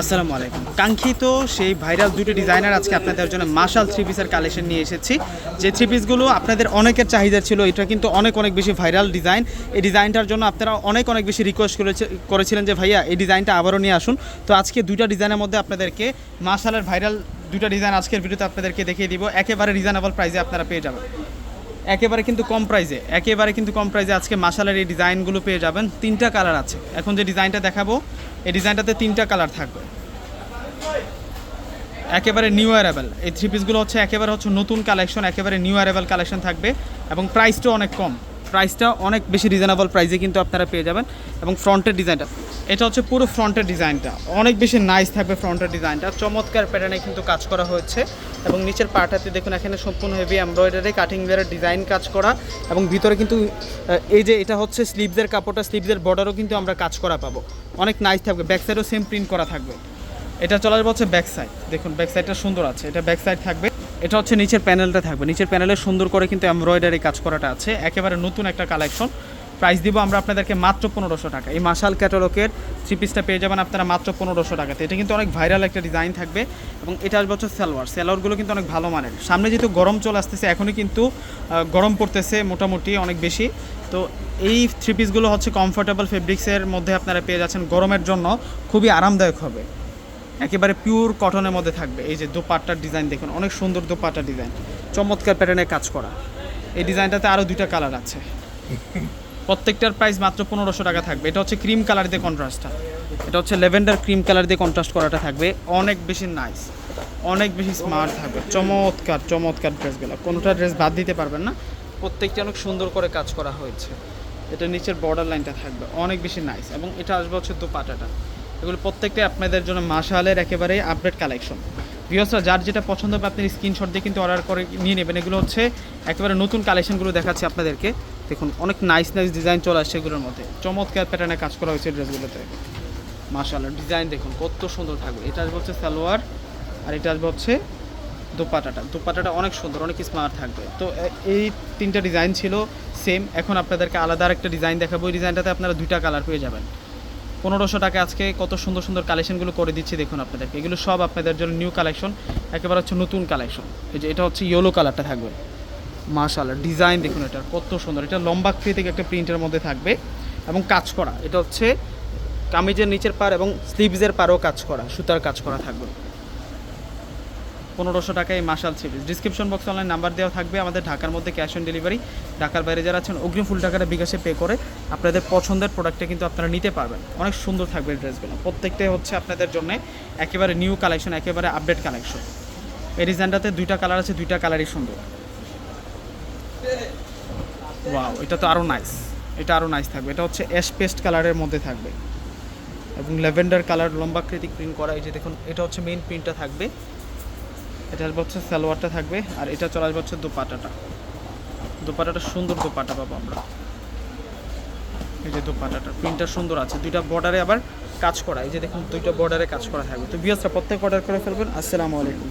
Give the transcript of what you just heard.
আসসালামু আলাইকুম। কাঙ্ক্ষিত সেই ভাইরাল দুটো ডিজাইনার আজকে আপনাদের জন্য মার্শাল থ্রি পিসের কালেকশন নিয়ে এসেছি। যে থ্রি পিসগুলো আপনাদের অনেকের চাহিদা ছিল, এটা কিন্তু অনেক অনেক বেশি ভাইরাল ডিজাইন। এই ডিজাইনটার জন্য আপনারা অনেক অনেক বেশি রিকোয়েস্ট করেছে, করেছিলেন যে, ভাইয়া, এই ডিজাইনটা আবারও নিয়ে আসুন। তো আজকে দুইটা ডিজাইনের মধ্যে আপনাদেরকে মার্শালের ভাইরাল দুটো ডিজাইন আজকের ভিডিওতে আপনাদেরকে দেখিয়ে দিব। একেবারে রিজনেবল প্রাইসে আপনারা পেয়ে যাবেন। একেবারে কিন্তু কম প্রাইসে একেবারে কিন্তু কম প্রাইসে আজকে মাসালের এই ডিজাইনগুলো পেয়ে যাবেন। তিনটা কালার আছে। এখন যে ডিজাইনটা দেখাবো এই ডিজাইনটাতে তিনটা কালার থাকবে। একেবারে নিউ অ্যারাইভেল এই থ্রি পিসগুলো হচ্ছে একেবারে হচ্ছে নতুন কালেকশন একেবারে নিউ অ্যারাইভেল কালেকশন থাকবে এবং প্রাইসটাও অনেক কম। প্রাইসটা অনেক বেশি রিজনেবল প্রাইসে কিন্তু আপনারা পেয়ে যাবেন এবং ফ্রন্টের ডিজাইনটা এটা হচ্ছে পুরো ফ্রন্টের ডিজাইনটা অনেক বেশি নাইস থাকবে ফ্রন্টের ডিজাইনটা চমৎকার প্যাটার্নে কিন্তু কাজ করা হয়েছে এবং নিচের পাটাতে দেখুন, এখানে সম্পূর্ণ হেভি এমব্রয়ডারি কাটিং ওয়ারের ডিজাইন কাজ করা এবং ভিতরে কিন্তু এই যে এটা হচ্ছে স্লিভসের কাপড়টা স্লিভসের বর্ডারও কিন্তু আমরা কাজ করা পাবো। অনেক নাইস থাকবে। ব্যাক সাইডও সেম প্রিন্ট করা থাকবে। এটা চলে যাবে হচ্ছে ব্যাক সাইড দেখুন ব্যাক সাইডটা সুন্দর আছে। এটা ব্যাক সাইড থাকবে। এটা হচ্ছে নিচের প্যানেলটা থাকবে। নিচের প্যানেলে সুন্দর করে কিন্তু এমব্রয়ডারি কাজ করাটা আছে। একেবারে নতুন একটা কালেকশন প্রাইস দিব আমরা আপনাদেরকে মাত্র পনেরোশো টাকা। এই মাসাল ক্যাটালগের থ্রি পিসটা পেয়ে যাবেন আপনারা মাত্র পনেরোশো টাকাতে। এটা কিন্তু অনেক ভাইরাল একটা ডিজাইন থাকবে এবং এটা আসবে হচ্ছে সালোয়ার। সালোয়ারগুলো কিন্তু অনেক ভালো মানের। সামনে যেহেতু গরম চলে আসতেছে, এখনই কিন্তু গরম পড়তেছে মোটামুটি অনেক বেশি। তো এই থ্রি পিসগুলো হচ্ছে কমফোর্টেবল ফেব্রিক্সের মধ্যে আপনারা পেয়ে যাচ্ছেন গরমের জন্য। খুবই আরামদায়ক হবে। একেবারে পিওর কটনের মধ্যে থাকবে। এই যে দোপাট্টার ডিজাইন দেখুন, অনেক সুন্দর দোপাট্টার ডিজাইন চমৎকার প্যাটার্নে কাজ করা। এই ডিজাইনটাতে আরও দুইটা কালার আছে। প্রত্যেকটার প্রাইস মাত্র পনেরোশো টাকা থাকবে। এটা হচ্ছে ক্রিম কালার দিয়ে কন্ট্রাস্টটা এটা হচ্ছে লেভেন্ডার ক্রিম কালার দিয়ে কন্ট্রাস্ট করাটা থাকবে। অনেক বেশি নাইস অনেক বেশি স্মার্ট থাকবে। চমৎকার চমৎকার ড্রেসগুলো কোনোটা ড্রেস বাদ দিতে পারবেন না। প্রত্যেকটা অনেক সুন্দর করে কাজ করা হয়েছে। এটা নিচের বর্ডার লাইনটা থাকবে। অনেক বেশি নাইস এবং এটা আসবে হচ্ছে দোপাটাটা। এগুলো প্রত্যেকটাই আপনাদের জন্য মাসালের একেবারে আপডেট কালেকশন ভিওসরা যার যেটা পছন্দ হবে, আপনি স্ক্রিনশট দিয়ে কিন্তু অর্ডার করে নিয়ে নেবেন। এগুলো হচ্ছে একেবারে নতুন কালেকশনগুলো দেখাচ্ছি আপনাদেরকে। দেখুন, অনেক নাইস নাইস ডিজাইন চলে আসছে এগুলোর মধ্যে। চমৎকার প্যাটার্নে কাজ করা হয়েছে ড্রেসগুলোতে। মাশাআল্লাহ ডিজাইন দেখুন, কত সুন্দর থাকবে। এটা আসবে হচ্ছে সালোয়ার, আর এটা আসবে হচ্ছে দোপাটাটা। দোপাটাটা অনেক সুন্দর, অনেক স্মার্ট থাকবে। তো এই তিনটা ডিজাইন ছিল সেম এখন আপনাদেরকে আলাদা আরেকটা ডিজাইন দেখাবো। ওই ডিজাইনটাতে আপনারা দুইটা কালার পেয়ে যাবেন। পনেরোশো টাকা আজকে কত সুন্দর সুন্দর কালেকশনগুলো করে দিচ্ছি দেখুন আপনাদেরকে। এগুলো সব আপনাদের জন্য নিউ কালেকশন একেবারে হচ্ছে নতুন কালেকশন এই যে এটা হচ্ছে ইয়েলো কালারটা থাকবে। মাশাআল্লাহ, ডিজাইন দেখুন এটা, কত সুন্দর। এটা লম্বা থেকে একটা প্রিন্টের মধ্যে থাকবে এবং কাজ করা। এটা হচ্ছে কামিজের নিচের পার এবং স্লিভসের পারও কাজ করা, সুতার কাজ করা থাকবে। পনেরোশো টাকায় মাসাল সিরিজ। ডিসক্রিপশন বক্সে অনলাইন নাম্বার দেওয়া থাকবে, আমাদের ঢাকার মধ্যে ক্যাশ অন ডেলিভারি ঢাকার বাইরে যারা আছেন, অগ্রিম ফুল টাকাটা বিকাশে পে করে আপনাদের পছন্দের প্রোডাক্টটা কিন্তু আপনারা নিতে পারবেন। অনেক সুন্দর থাকবে এই ড্রেসগুলো প্রত্যেকটাই হচ্ছে আপনাদের জন্য একেবারে নিউ কালেকশন একেবারে আপডেট কালেকশন এই ডিজাইনটাতে দুইটা কালার আছে, দুইটা কালারই সুন্দর। ওয়াও এটা তো আরও নাইস এটা আরও নাইস থাকবে। এটা হচ্ছে অ্যাশ পেস্ট কালারের মধ্যে থাকবে। এবং ল্যাভেন্ডার কালার লম্বাকৃতিক প্রিন্ট করা, এই যে দেখুন, এটা হচ্ছে মেইন প্রিন্টটা থাকবে। এটা আসবে হচ্ছে সালোয়ারটা থাকবে, আর এটা চলে আসবে হচ্ছে দোপাটাটা। দোপাটাটা সুন্দর দোপাটা পাবো আমরা। এই যে দোপাটাটা প্রিন্টটা সুন্দর আছে। দুইটা বর্ডারে আবার কাজ করা, এই যে দেখুন, দুইটা বর্ডারে কাজ করা থাকবে। তো বিয়াসটা প্রত্যেক অর্ডার করে ফেলবেন। আসসালামু আলাইকুম।